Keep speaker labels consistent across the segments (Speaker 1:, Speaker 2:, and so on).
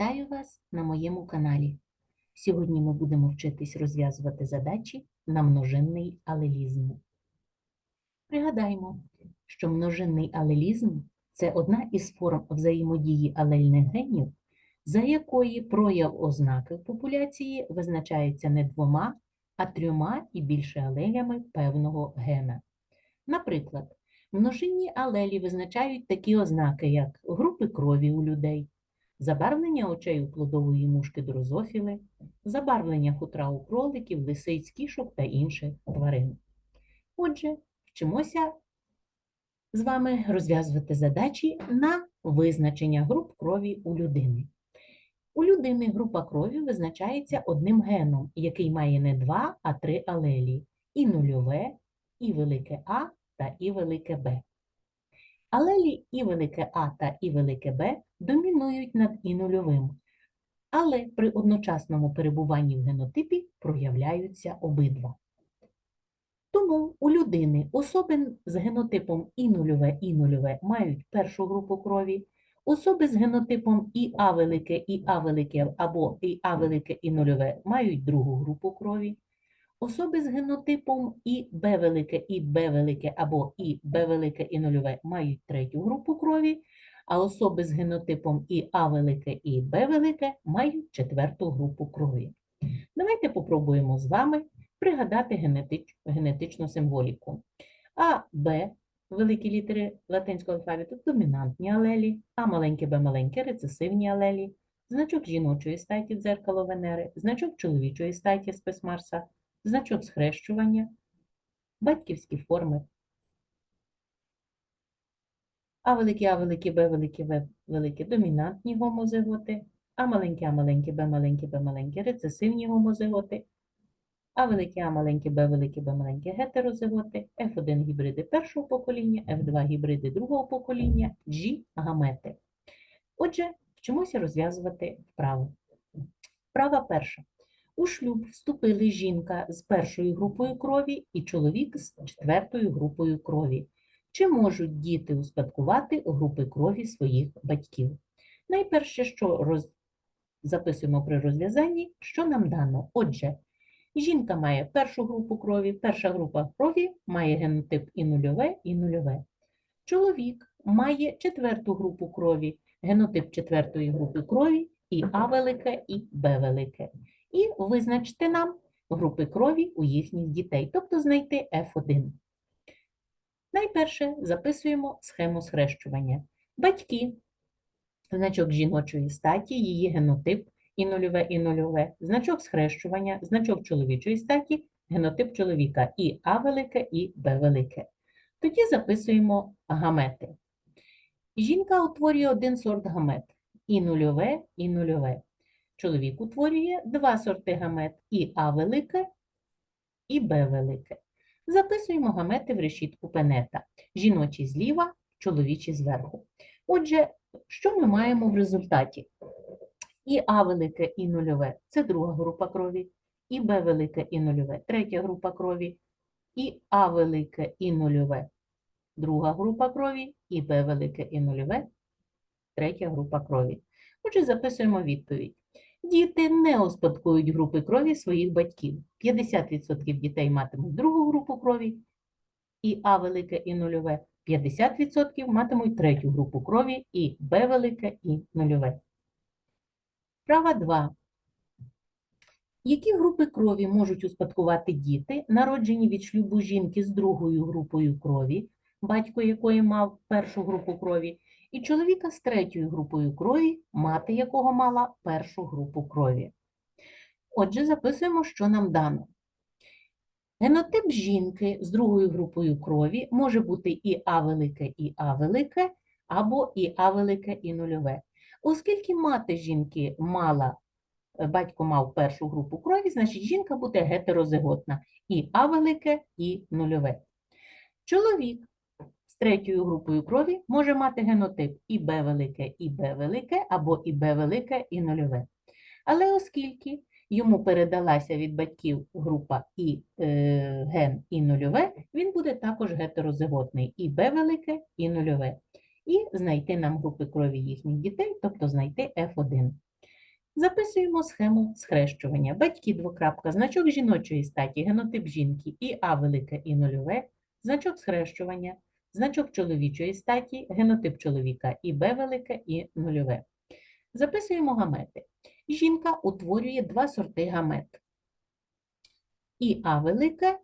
Speaker 1: Вітаю вас на моєму каналі. Сьогодні ми будемо вчитись розв'язувати задачі на множинний алелізм. Пригадаємо, що множинний алелізм це одна із форм взаємодії алельних генів, за якої прояв ознаки в популяції визначається не двома, а трьома і більше алелями певного гена. Наприклад, множинні алелі визначають такі ознаки, як групи крові у людей, забарвлення очей у плодової мушки дрозофіли, забарвлення хутра у кроликів, лисиць, кішок та інших тварин. Отже, вчимося з вами розв'язувати задачі на визначення груп крові у людини. У людини група крові визначається одним геном, який має не два, а три алелі – і нульове, і велике А та і велике Б. Алелі і велике А та і велике Б домінують над і нульовим, але при одночасному перебуванні в генотипі проявляються обидва. Тому у людини особи з генотипом і нульове, і нульове мають першу групу крові, особи з генотипом і А велике, і велике або і велике, і нульове мають другу групу крові. Особи з генотипом і Б велике, і Б велике або і Б велике, і нульове мають третю групу крові, а особи з генотипом і А велике, і Б велике мають четверту групу крові. Давайте попробуємо з вами пригадати генетич, генетичну символіку. А, Б, великі літери латинського алфавіту, домінантні алелі, А маленьке, Б маленьке, рецесивні алелі, значок жіночої статі дзеркало Венери, значок чоловічої статі спис Марса, значок схрещування, батьківські форми. А великі, А великі, Б великі, В великі домінантні гомозиготи, А маленькі, А маленькі, Б маленькі, Б маленькі рецесивні гомозиготи, А великі, А маленькі, Б великі, Б маленькі гетерозиготи, F1 гібриди першого покоління, F2 гібриди другого покоління, G гамети. Отже, вчимося розв'язувати вправи. Вправа перша. У шлюб вступили жінка з першою групою крові і чоловік з четвертою групою крові. Чи можуть діти успадкувати групи крові своїх батьків? Найперше, що роз... записуємо при розв'язанні, що нам дано. Отже, жінка має першу групу крові, перша група крові має генотип і нульове, і нульове. Чоловік має четверту групу крові, генотип четвертої групи крові і А велике, і Б велике і визначте нам групи крові у їхніх дітей, тобто знайти F1. Найперше записуємо схему схрещування. Батьки, значок жіночої статі, її генотип і нульове, і нульове, значок схрещування, значок чоловічої статі, генотип чоловіка і А велике, і Б велике. Тоді записуємо гамети. Жінка утворює один сорт гамет і нульове, і нульове. Чоловік утворює два сорти гамет і А велике, і Б велике. Записуємо гамети в решітку пенета. Жіночі зліва, чоловічі зверху. Отже, що ми маємо в результаті? І А велике, і нульове це друга група крові, і Б велике, і нульове третя група крові, і А велике, і нульове друга група крові, і Б велике, і нульове третя група крові. Отже, записуємо відповідь. Діти не успадкують групи крові своїх батьків. 50% дітей матимуть другу групу крові, і А велике, і нульове. 50% матимуть третю групу крові, і Б велике, і нульове. Права 2. Які групи крові можуть успадкувати діти, народжені від шлюбу жінки з другою групою крові, батько якої мав першу групу крові, і чоловіка з третьою групою крові, мати якого мала першу групу крові. Отже, записуємо, що нам дано. Генотип жінки з другою групою крові може бути і А велике, і А велике, або і А велике, і нульове. Оскільки мати жінки мала, е, батько мав першу групу крові, значить жінка буде гетерозиготна і А велике, і нульове. Чоловік третьою групою крові може мати генотип і Б велике, і Б велике, або і Б велике, і нульове. Але оскільки йому передалася від батьків група і е, ген і нульове, він буде також гетерозиготний і Б велике, і нульове. І знайти нам групи крові їхніх дітей, тобто знайти F1. Записуємо схему схрещування. Батьки двокрапка, значок жіночої статі, генотип жінки і А велике і нульове, значок схрещування, значок чоловічої статі, генотип чоловіка і Б велике і нульове. Записуємо гамети. Жінка утворює два сорти гамет. І А велике,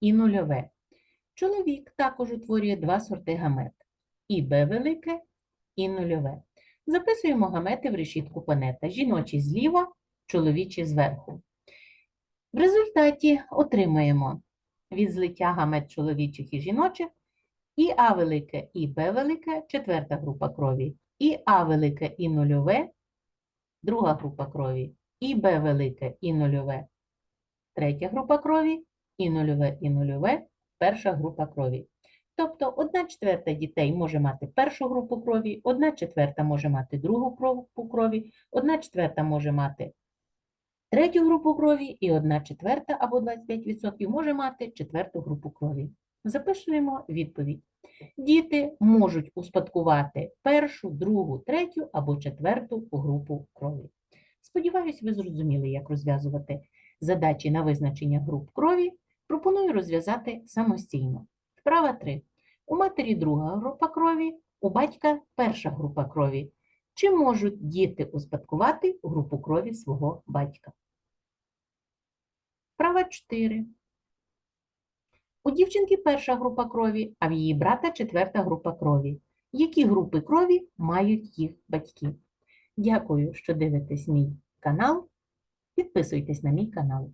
Speaker 1: і нульове. Чоловік також утворює два сорти гамет. І Б велике, і нульове. Записуємо гамети в решітку панета. Жіночі зліва, чоловічі зверху. В результаті отримаємо від злиття гамет чоловічих і жіночих і А велике, і Б велике, четверта група крові, і А велике, і нульове, друга група крові, і Б велике, і нульове, третя група крові, і нульове, і нульове, перша група крові. Тобто одна четверта дітей може мати першу групу крові, одна четверта може мати другу групу крові, одна четверта може мати третю групу крові і одна четверта або 25% може мати четверту групу крові. Записуємо відповідь. Діти можуть успадкувати першу, другу, третю або четверту групу крові. Сподіваюсь, ви зрозуміли, як розв'язувати задачі на визначення груп крові. Пропоную розв'язати самостійно. Вправа 3. У матері друга група крові, у батька перша група крові. Чи можуть діти успадкувати групу крові свого батька? Вправа 4. У дівчинки перша група крові, а в її брата четверта група крові. Які групи крові мають їх батьки? Дякую, що дивитесь мій канал. Підписуйтесь на мій канал.